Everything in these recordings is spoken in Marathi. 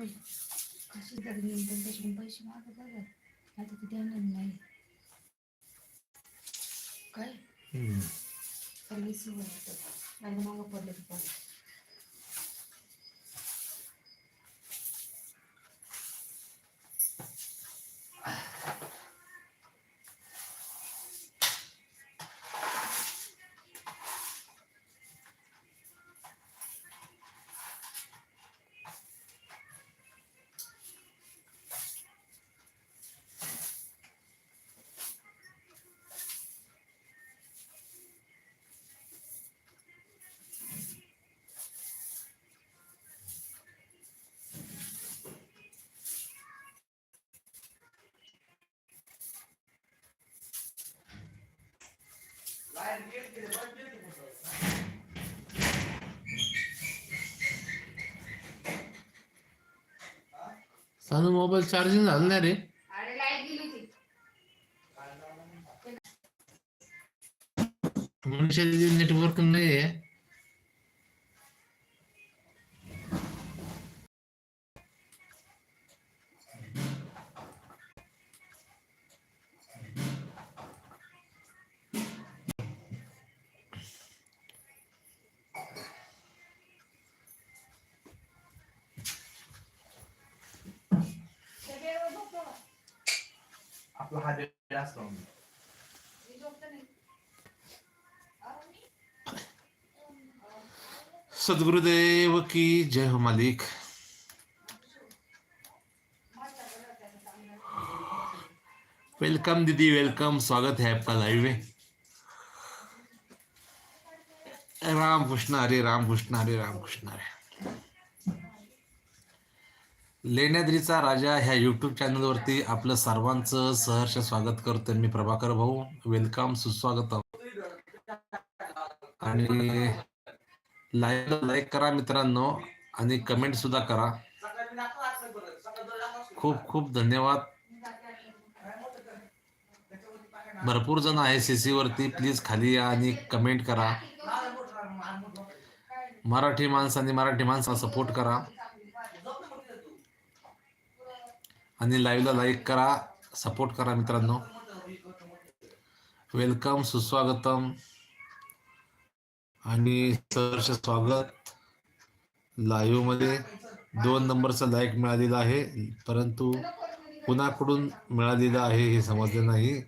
कशी तरी मी पण त्याच्याकडून पैसे मागत बघा आता ते देणार नाही काय. सर्विस होतं आणि मागं पडलं पडलं सानू मोबाईल चार्जिंग झालं नाही रे अरे लाइट गेली होती मनुष्याचे नेटवर्क नाही आहे सद्गुरुदेव की जय हो मालिक। वेलकम दीदी वेलकम। स्वागत है आपका लाइव में। राम कृष्ण हरे राम कृष्ण हरे राम कृष्ण हरे। लेण्याद्रीचा राजा ह्या यूट्यूब चॅनलवरती आपलं सर्वांचं सहर्ष स्वागत करतो मी प्रभाकर भाऊ. वेलकम सुस्वागत आणि लाईव्ह लाईक करा मित्रांनो आणि कमेंट सुद्धा करा. खूप खूप धन्यवाद. भरपूर जण आहे सीसी वरती. प्लीज खाली या आणि कमेंट करा. मराठी माणसांनी मराठी माणसाला सपोर्ट करा. आणि लाईव्हला लाईक करा. सपोर्ट करा मित्रांनो. वेलकम सुस्वागतम. आणि सहर्ष स्वागत. लाईव्हमध्ये दोन नंबरचा लाईक मिळालेला आहे. परंतु कुणाकडून मिळालेला आहे हे समजलं नाही.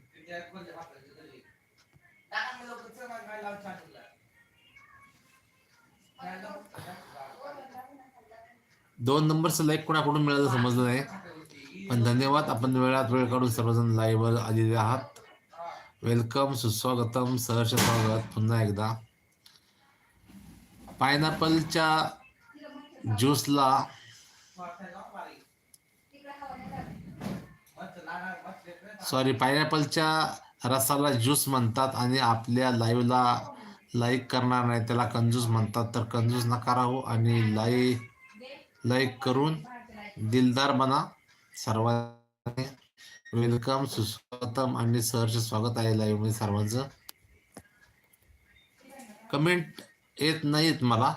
दोन नंबरचं लाईक कुणाकडून मिळालं समजलं नाही. पण धन्यवाद आपण वेळात वेळ काढून सर्वजण लाईव्हवर आलेले आहात. वेलकम सुस्वागतम सहर्ष स्वागत. पुन्हा एकदा. पायनॅपलच्या ज्यूसला सॉरी पायनॅपलच्या रसाला ज्यूस म्हणतात आणि आपल्या लाईव्हला लाईक करणार नाही त्याला कंजूस म्हणतात. तर कंजूस नका राहू आणि लाई लाईक करून दिलदार बना. सर्वांनी वेलकम सुस्वागतम आणि सहर्ष स्वागत आहे लाईव्हमध्ये सर्वांचं. कमेंट येत नाहीत मला.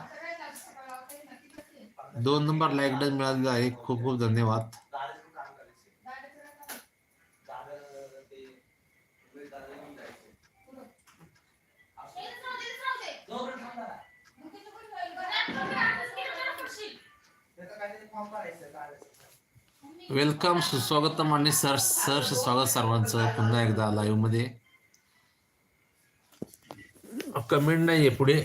दोन नंबर लाईक मिळालेला आहे. खूप खूप धन्यवाद. वेलकम सुस्वागतम आणि सर सर स्वागत सर्वांचं पुन्हा एकदा लाईव्हमध्ये. कमेंट आहे पुढे.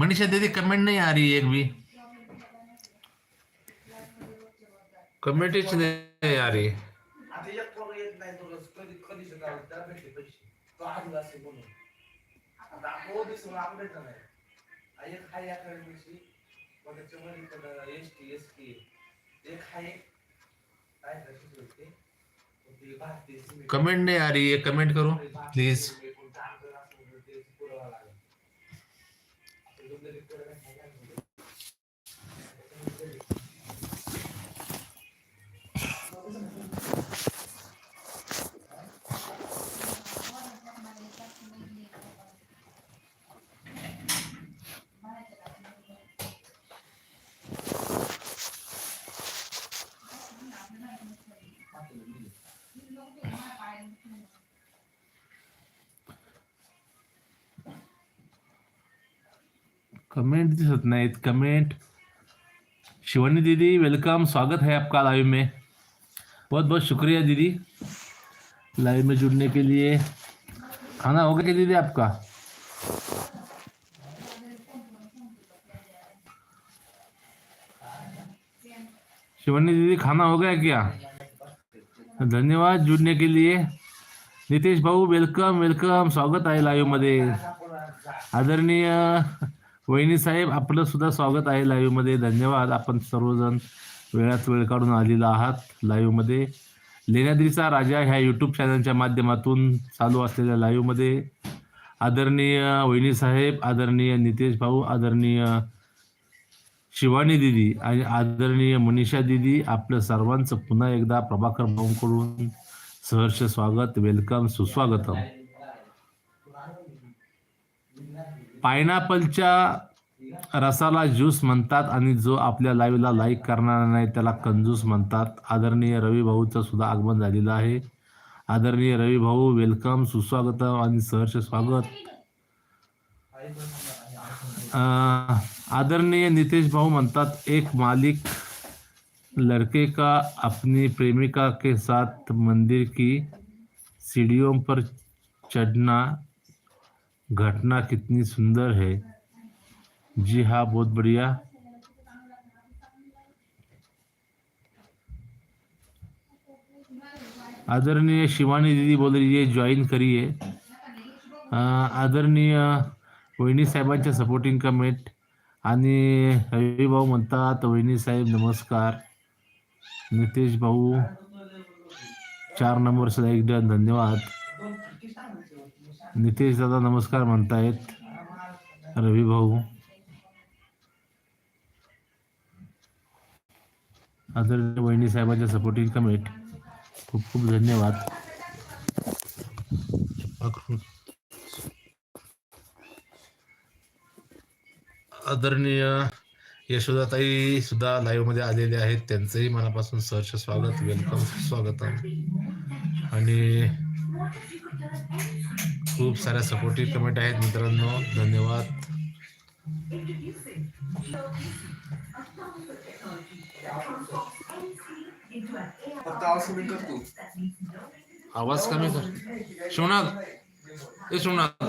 मनीषा दीदी कमेंट नहीं आ रही एक भी। कमेंट नहीं आ रही कमेंट नहीं आ रही है कमेंट करो। प्लीज़ লাগে। कमेंट दिसत नाहीत कमेंट। शिवानी दीदी वेलकम स्वागत है आपका लाइव में। बहुत बहुत शुक्रिया दीदी लाइव में जुड़ने के लिए। खाना हो गया दीदी आपका? शिवानी दीदी, खाना हो गया क्या? धन्यवाद जुड़ने के लिए। नितेश भाऊ वेलकम वेलकम स्वागत आहे लाईव्ह मध्ये आदरणीय वहिनी साहेब आपलं सुद्धा स्वागत आहे लाईव्हमध्ये. धन्यवाद. आपण सर्वजण वेळात वेळ काढून आलेला आहात लाईव्हमध्ये. लेण्याद्रीचा राजा ह्या युट्यूब चॅनलच्या माध्यमातून चालू असलेल्या लाईव्हमध्ये. आदरणीय वहिनी साहेब आदरणीय नितेश भाऊ आदरणीय शिवानी दिदी आणि आदरणीय मनीषा दिदी आपलं सर्वांचं पुन्हा एकदा प्रभाकर भाऊंकडून सहर्ष स्वागत वेलकम सुस्वागतम. पायनॅपलच्या रसाला ज्यूस म्हणतात आणि जो आपल्या लाईव्हला लाईक करणार नाही त्याला कंजूस म्हणतात. आदरणीय रवी भाऊचं सुद्धा आगमन झालेलं आहे. आदरणीय रवी भाऊ वेलकम सुस्वागत आणि सहर्ष स्वागत. आदरणीय नितेश भाऊ म्हणतात एक मालिक लड़के का अपनी प्रेमिका के साथ मंदिर की सीढ़ियों पर चढ़ना घटना कितनी सुंदर है। जी हाँ बहुत बढ़िया। आदरणीय शिवानी दीदी बोल रही है ज्वाइन करिए। आदरणीय वहिनी साहेबांच्या सपोर्टिंग कमेंट आणि रवी भाऊ म्हणतात वहिनी साहेब नमस्कार. नितेश भाऊ चार नंबर सुद्धा एकदा धन्यवाद. नितेश दादा नमस्कार म्हणतायत. रवी भाऊ. आदरणीय वहिनी साहेबांच्या सपोर्टिंग कमेंट खूप खूप धन्यवाद. आदरणीय यशोदाताई सुद्धा लाईव्हमध्ये आलेले आहेत. त्यांचंही मनापासून सहर्ष स्वागत वेलकम स्वागत आणि खूप साऱ्या सपोर्टिव्ह कमेंट आहेत मित्रांनो. धन्यवाद. आवाज कमी कर शिवनाथ ए शिवनाथ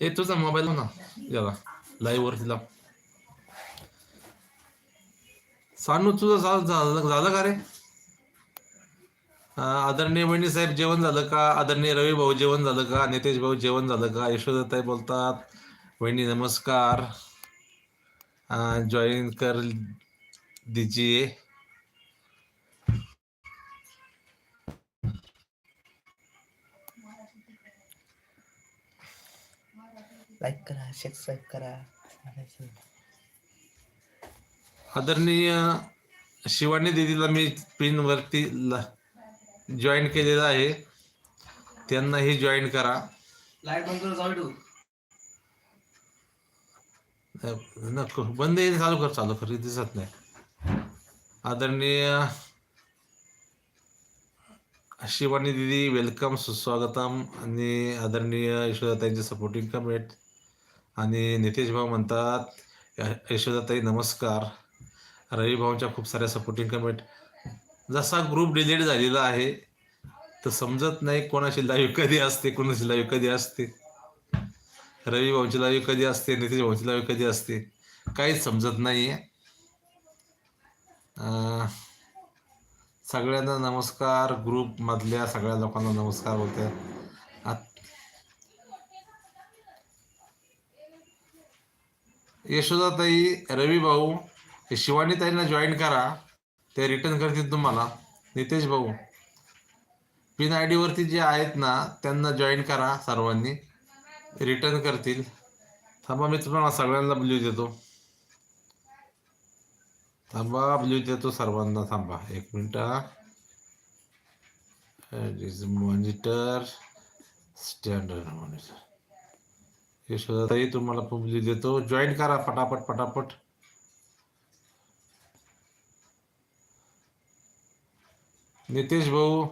ए तुझा मोबाईल ना. याला. लाईव्ह सानू तुझं झा- झालं झालं का रे? आदरणीय वहिनी साहेब जेवण झालं का? आदरणीय रवी भाऊ जेवण झालं का? नितेश भाऊ जेवण झालं का? यशोदाताई बोलतात. वहिनी नमस्कार. जॉईन कर दीजिए. लाईक करा सबस्क्राईब करा. आदरणीय शिवानी दिदीला मी पिन वरती जॉईन केलेलं आहे. त्यांनाही जॉईन करा. लाइट बंद नको बंद येईल चालू कर चालू कर दिसत नाही. आदरणीय शिवानी दिदी वेलकम सुस्वागतम. आणि आदरणीय यशोदाताईंचे सपोर्टिंग कमेंट आणि नितेश भाऊ म्हणतात यशोदाताई नमस्कार. रवी भाऊंच्या खूप साऱ्या सपोर्टिंग कमेंट जसा ग्रुप डिलीट झालेला आहे तर समजत नाही कोणाची लाईव्ह कधी असते कोणाची लाईव्ह कधी असते. रवी भाऊची लाईव्ह कधी असते नितीश भाऊची लाईव्ह कधी असते काहीच समजत नाही आहे सगळ्यांना नमस्कार ग्रुप मधल्या सगळ्या लोकांना नमस्कार बोलते आत- यशोदाताई रवी भाऊ शिवानी ताईंना जॉईन करा. ते रिटर्न करतील तुम्हाला. नितेश भाऊ पिन आय डीवरती जे आहेत ना त्यांना जॉईन करा सर्वांनी. रिटर्न करतील. थांबा मी तुम्हाला सगळ्यांना ब्ल्यू देतो. थांबा ब्ल्यू देतो सर्वांना. थांबा एक मिनिट. मॉनिटर स्टँडर्ड मॉनिटर यशोदाताई तुम्हाला ब्ल्यू देतो. जॉईन करा पटापट पटापट. नितेश भाऊ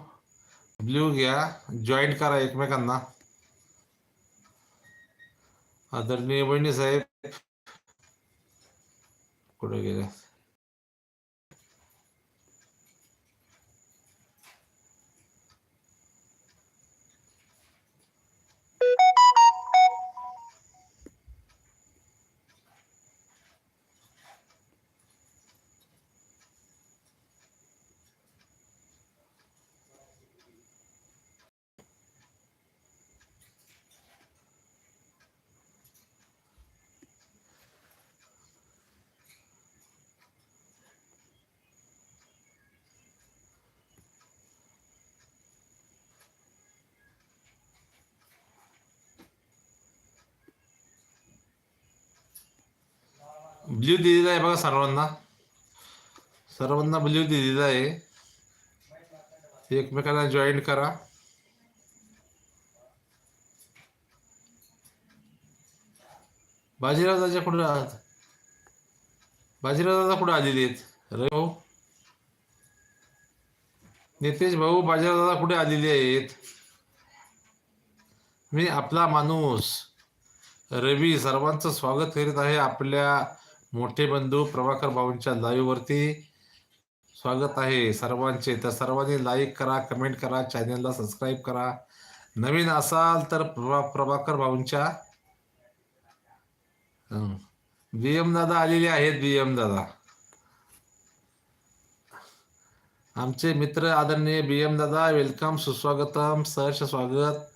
ब्ल्यू घ्या जॉईंट करा एकमेकांना. आदरणीय बहिणी साहेब. कुठे गेले? ब्ल्यू दिलेला आहे बघा सर्वांना सर्वांना ब्ल्यू दिलेला आहे एकमेकांना जॉईन करा बाजीराव दादा कुठे आहात बाजीराव दादा कुठे आलेले आहेत अरे भाऊ नितेश भाऊ बाजीराव दादा कुठे आलेले आहेत मी आपला माणूस रवी सर्वांचं स्वागत करीत आहे आपल्या मोठे बंधू प्रभाकर भाऊंच्या लाईव्ह वरती स्वागत आहे सर्वांचे. तर सर्वांनी लाईक करा कमेंट करा चॅनलला सबस्क्राईब करा. नवीन असाल तर प्रभा प्रभाकर भाऊंच्या बी एम दादा आलेले आहेत बी एम दादा. आमचे मित्र आदरणीय बी एम दादा वेलकम सुस्वागतम सहर्ष स्वागत.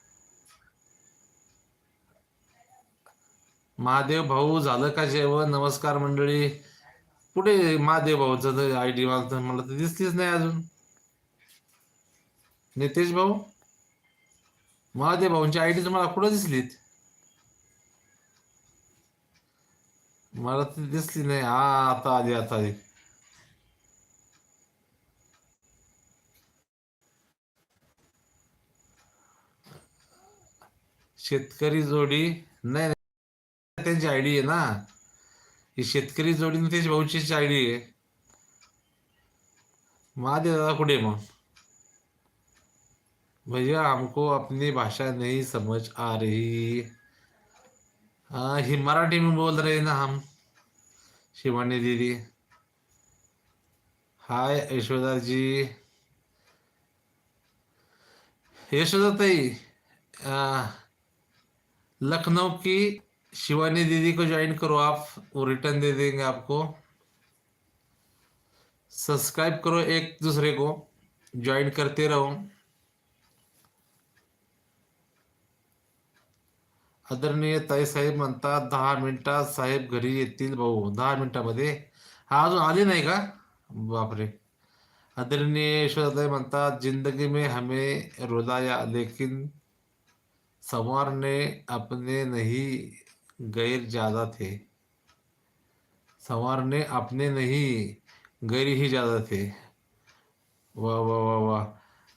महादेव भाऊ झालं का जेवण? नमस्कार मंडळी. कुठे महादेव भाऊचं आय डी मला तर- मला तर दिसलीच नाही अजून. नितेश भाऊ? महादेव भाऊंची आय डी तुम्हाला कुठं दिसलीत? मला ती दिसली नाही. हा आता आधी आता आधी शेतकरी जोडी. नाही, त्यांची आयडी आहे ना? ही शेतकरी जोडी नितेश भाऊचीच आयडी आहे. महादेव दादा कुठे मग? भैया हमको अपनी भाषा नहीं समझ आ रही. हाँ ही मराठी में बोल रहे ना हम शिवानी दीदी. हाय यशोदा जी. यशोदा ताई लखनऊ की शिवानी दीदी को ज्वाइन करो आप, वो रिटर्न दे देंगे आपको। सब्सक्राइब करो एक दूसरे को ज्वाइन करते रहो। आदरणीय ताई साहेब म्हणतात दहा मिनिटात साहेब घरी येतील भाऊ, दहा मिनिटामध्ये. हा अजून आले नाही का? बापरे. आदरणीय यशोदाताई म्हणतात ज़िंदगी में हमें रुलाया लेकिन संवार ने अपने नहीं गैर ज्यादा थे। संवारने अपने नहीं गैर ही ज्यादा थे। वा वा वा वा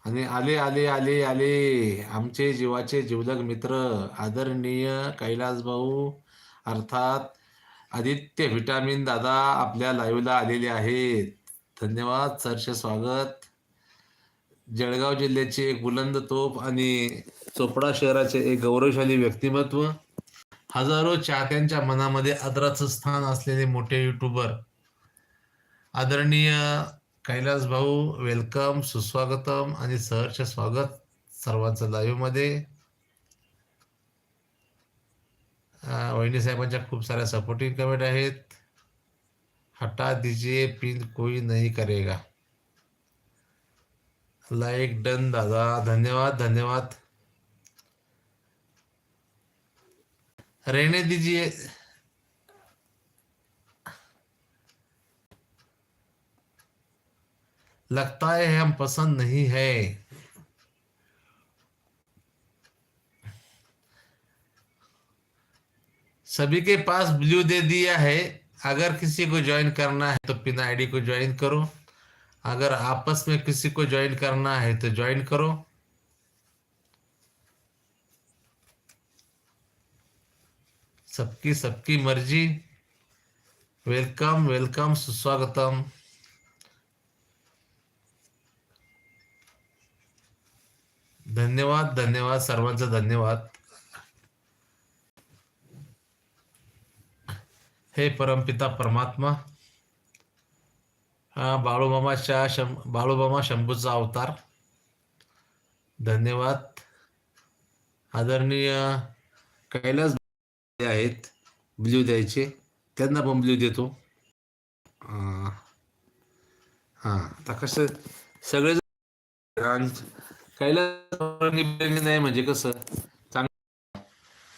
आणि आले आले आले आले। आमचे जीवाचे जीवलग मित्र आदरणीय कैलास भाऊ अर्थात आदित्य व्हिटॅमिन दादा आपल्या लाईव्हला आलेले आहेत। धन्यवाद सरचे स्वागत। जळगाव जिल्ह्याचे एक बुलंद तोप आणि चोपडा शहराचे एक गौरवशाली व्यक्तिमत्व। हजारो चाहत्यांच्या मनामध्ये आदराचं स्थान असलेले मोठे युट्यूबर आदरणीय कैलास भाऊ वेलकम सुस्वागतम आणि सहर्ष स्वागत सर्वांचं लाईव्हमध्ये वहिनी साहेबांच्या खूप साऱ्या सपोर्टिंग कमेंट आहेत. हटा दीजिए पिन कोई नहीं करेगा. लाईक डन दादा. धन्यवाद धन्यवाद. रहने दीजिए। लगता है हम पसंद नहीं है। सभी के पास ब्लू दे दिया है। अगर किसी को ज्वाइन करना है तो पिन आईडी को ज्वाइन करो। अगर आपस में किसी को ज्वाइन करना है तो ज्वाइन करो। सबकी सबकी मर्जी। वेलकम वेलकम सुस्वागतम। धन्यवाद धन्यवाद सर्वांचा धन्यवाद। हे परमपिता परमात्मा। हा बाळूमामाच्या शं बाळूमामा शंभूचा अवतार। धन्यवाद। आदरणीय कैलास आहेत. ब्ल्यू द्यायचे. त्यांना पण ब्ल्यू देतो. अं, हां आता कसं सगळे कैलास नाही म्हणजे कसं? चांगलं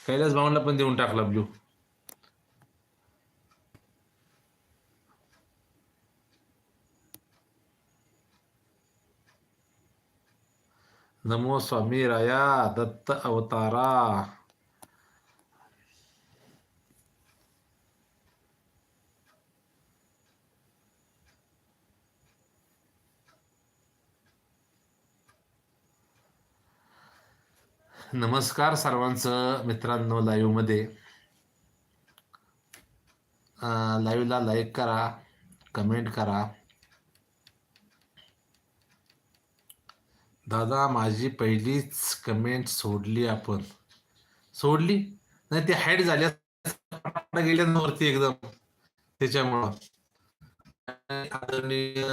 कैलास भावांना पण देऊन टाकला ब्ल्यू नमो स्वामी राया दत्त अवतारा. नमस्कार सर्वांचं मित्रांनो लाईव्हमध्ये लाईव्हला लाईक करा कमेंट करा. दादा माझी पहिलीच कमेंट सोडली आपण. सोडली? नाही ती हाईट झाल्या गेल्यावरती वरती एकदम. त्याच्यामुळं. आदरणीय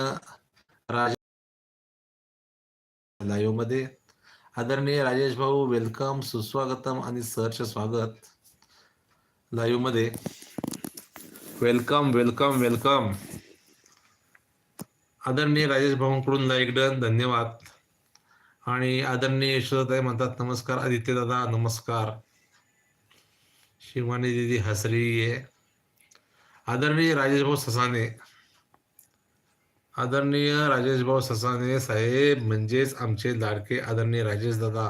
राजा लाईव्हमध्ये. आदरणीय राजेश भाऊ वेलकम सुस्वागतम आणि सहर्ष स्वागत. लाईव्हमध्ये. वेलकम वेलकम वेलकम आदरणीय राजेश भाऊंकडून लाईक डन धन्यवाद. आणि आदरणीय यशोदाताई म्हणतात नमस्कार. आदित्य दादा नमस्कार. शिवानी दिदी हसरी आहे आदरणीय राजेश भाऊ ससाने आदरणीय राजेश भाऊ ससाने साहेब म्हणजेच आमचे लाडके आदरणीय राजेश दादा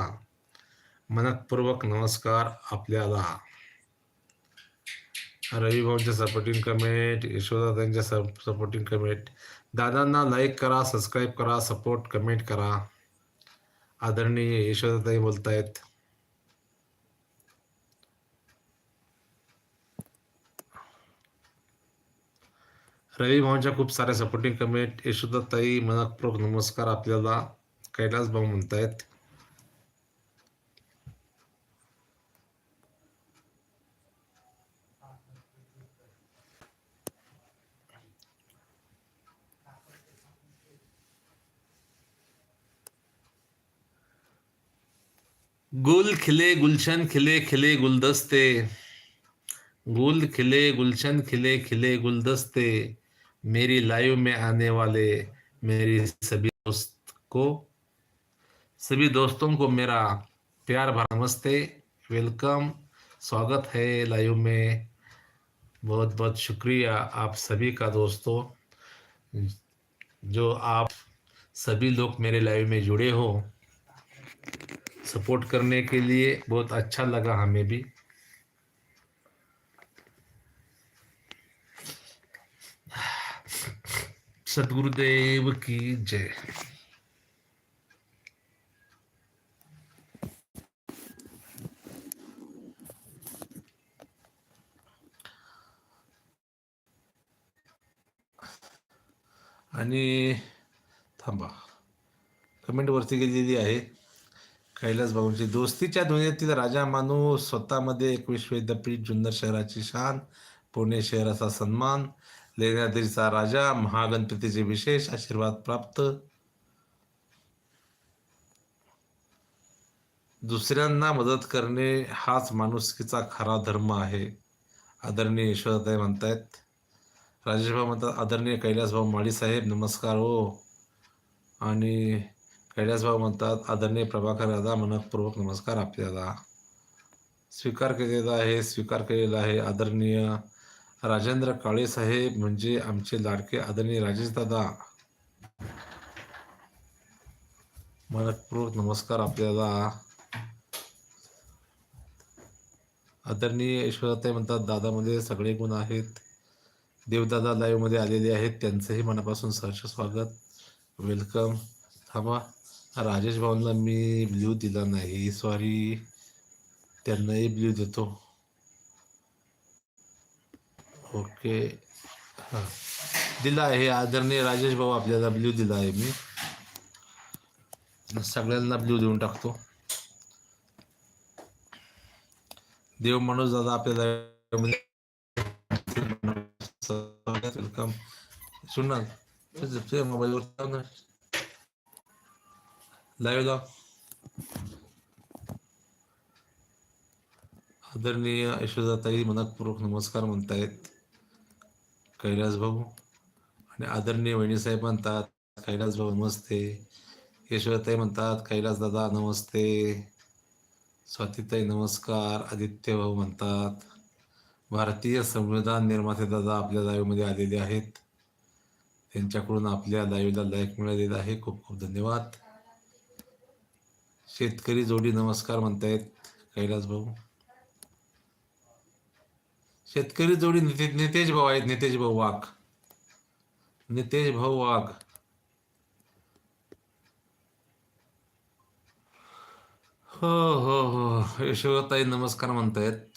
मनपूर्वक नमस्कार आपल्याला. रवी भाऊंच्या सपोर्टिंग कमेंट यशोदाताईंच्या सपोर्टिंग कमेंट दादांना लाईक करा सबस्क्राईब करा सपोर्ट कमेंट करा. आदरणीय यशोदाताई बोलतायत. रवी भाऊंच्या खूप साऱ्या सपोर्टिंग कमेंट यशोदाताई मनपूर्वक नमस्कार आपल्याला कैलास भाऊ म्हणतायत. गुल खिले गुलशन खिले खिले गुलदस्ते। गुल खिले गुलशन खिले खिले गुलदस्ते। मेरी लाइव में आने वाले मेरी सभी दोस्त को, सभी दोस्तों को मेरा प्यार भरा नमस्ते, वेलकम, स्वागत है लाइव में। बहुत बहुत शुक्रिया आप सभी का दोस्तों, जो आप सभी लोग मेरे लाइव में जुड़े हो। सपोर्ट करने के लिए बहुत अच्छा लगा हमें भी। सद्गुरुदेव की जय. आणि थांबा. कमेंट वरती गेलेली आहे. कैलास बाबूंची दोस्तीच्या दुनियेतील राजा मानू स्वतःमध्ये एकवीस विद्यापीठ जुन्नर शहराची शान पुणे शहराचा सन्मान. लेण्याद्रीचा राजा महागणपतीचे विशेष आशीर्वाद प्राप्त दुसऱ्यांना मदत करणे हाच माणुसकीचा खरा धर्म आहे आदरणीय यशोदाताई म्हणतायत राजेशभाऊ म्हणतात आदरणीय कैलासभाऊ माळीसाहेब नमस्कार हो आणि कैलासभाऊ म्हणतात आदरणीय प्रभाकर दादा मनपूर्वक नमस्कार आपल्याला स्वीकार केलेला आहे स्वीकार केलेला आहे आदरणीय राजेंद्र काळे साहेब म्हणजे आमचे लाडके आदरणीय राजेश दादा. मनपूर्वक नमस्कार आपल्याला. आदरणीय ईश्वरताई म्हणतात दादामध्ये सगळे गुण आहेत. देवदादा लाईव्हमध्ये आलेले आहेत त्यांचंही मनापासून सहर्ष स्वागत. वेलकम. थांबा. राजेश भाऊंना मी ब्ल्यू दिला नाही सॉरी. त्यांनाही ब्ल्यू देतो. ओके. हां. दिला आहे. आदरणीय राजेश भाऊ आपल्याला ब्ल्यू दिला आहे मी. सगळ्यांना ब्ल्यू देऊन टाकतो. देव माणूस दादा आपल्याला सुन ना तुझ्या मोबाईलवर लाईव्ह लाव आदरणीय यशोदाताई मनपूर्वक नमस्कार म्हणतायत. कैलास भाऊ आणि आदरणीय वहिनीसाहेब म्हणतात कैलास भाऊ नमस्ते. यशवताई म्हणतात कैलास दादा नमस्ते. स्वातीताई नमस्कार. आदित्य भाऊ म्हणतात भारतीय संविधान निर्माते दादा आपल्या लाईव्हमध्ये आलेले आहेत. त्यांच्याकडून आपल्या लाईव्हला लाईक मिळालेला आहे. खूप खूप धन्यवाद. शेतकरी जोडी नमस्कार म्हणतायत कैलास भाऊ. शेतकरी जोडी निते नितेश भाऊ आहेत नितेश भाऊ वाघ. नितेश भाऊ वाघ. हो हो हो. यशोताई नमस्कार म्हणतायत.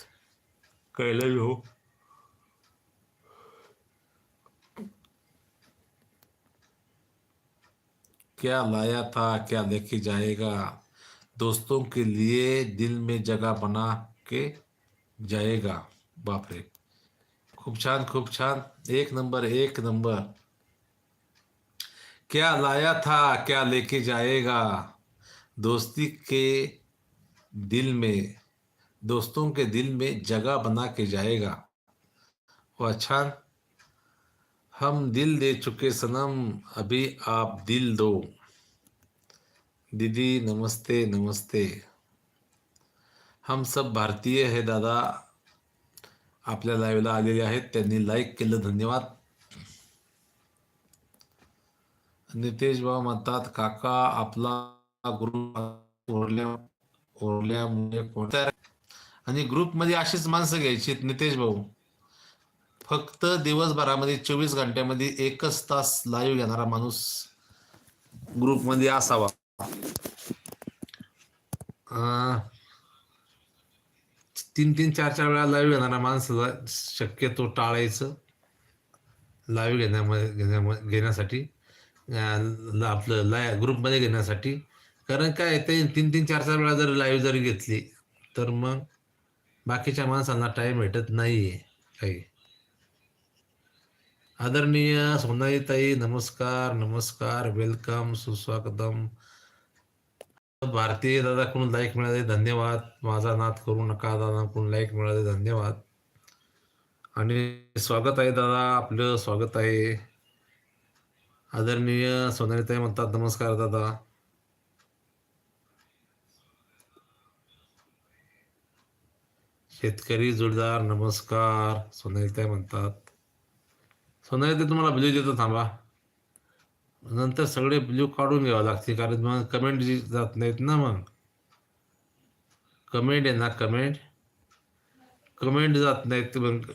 कैलास भाऊ. क्या लाया था क्या लेके जाएगा? दोस्तों के लिए दिल में जगह बना के जाएगा। बापरे खूप छान खूप छान। एक नंबर एक नंबर। क्या लाया था, क्या लेके जाएगा? दोस्ती के दिल में, दोस्तों के दिल में जगह बना के जाएगा। वह, छान। हम दिल दे चुके सनम, अभी आप दिल दो। दीदी, नमस्ते नमस्ते। हम सब भारतीय है, दादा। आपल्या लाईव्हला आलेले आहेत. त्यांनी लाईक केलं. धन्यवाद. नितेश भाऊ म्हणतात काका आपला ग्रुप ओरल्या ओरल्यामुळे कोणत्या आणि ग्रुपमध्ये अशीच माणसं घ्यायची नितेश भाऊ. फक्त दिवसभरामध्ये चोवीस घंट्यामध्ये एकच तास लाईव्ह घेणारा माणूस ग्रुपमध्ये असावा. तीन तीन चार चार वेळा लाईव्ह घेणारा माणसाला शक्यतो टाळायचं. लाईव्ह घेण्यामध्ये घेण्यामध्ये घेण्यासाठी ल- आपलं लाय ग्रुपमध्ये घेण्यासाठी. कारण काय ते तीन तीन चार चार वेळा जर लाईव्ह जरी घेतली तर मग बाकीच्या माणसांना टाईम भेटत नाही आहे काही. आदरणीय सोनाईताई नमस्कार नमस्कार वेलकम सुस्वागतम. भारतीय दादा दादाकडून लाईक मिळाले? धन्यवाद. माझा नाद करू नका दादाकडून लाईक मिळाले? धन्यवाद. आणि स्वागत आहे दादा आपलं स्वागत आहे. आदरणीय सोनालीताई म्हणतात नमस्कार दादा. शेतकरी जोडदार नमस्कार सोनालीताई म्हणतात. सोनालीताई तुम्हाला बिजू देतो थांबा. नंतर सगळे ब्ल्यू काढून घ्यावं लागते कारण मग कमेंट जात नाहीत ना मग. कमेंट आहे ना कमेंट कमेंट जात नाहीत मग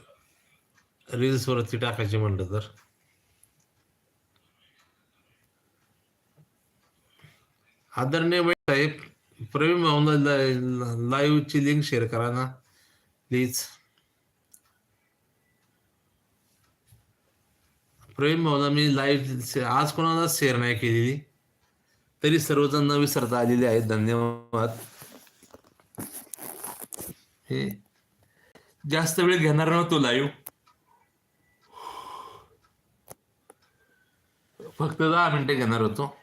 रील्सवरती टाकायचे म्हणलं तर. आदरणीय साहेब प्रवीण भाऊला लाईव्हची लिंक शेअर करा ना प्लीज प्रवीण भाऊला मी लाईव्ह आज कोणाला शेअर नाही केलेली. तरी सर्वजण विसरता आलेले आहेत. धन्यवाद. हे जास्त वेळ घेणार नव्हतो लाईव्ह फक्त दहा मिनिटं घेणार होतो.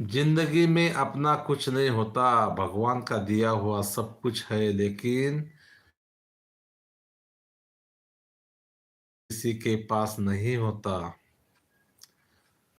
जिंदगी में अपना कुछ नहीं होता। भगवान का दिया हुआ सब कुछ है लेकिन किसी के पास नहीं होता।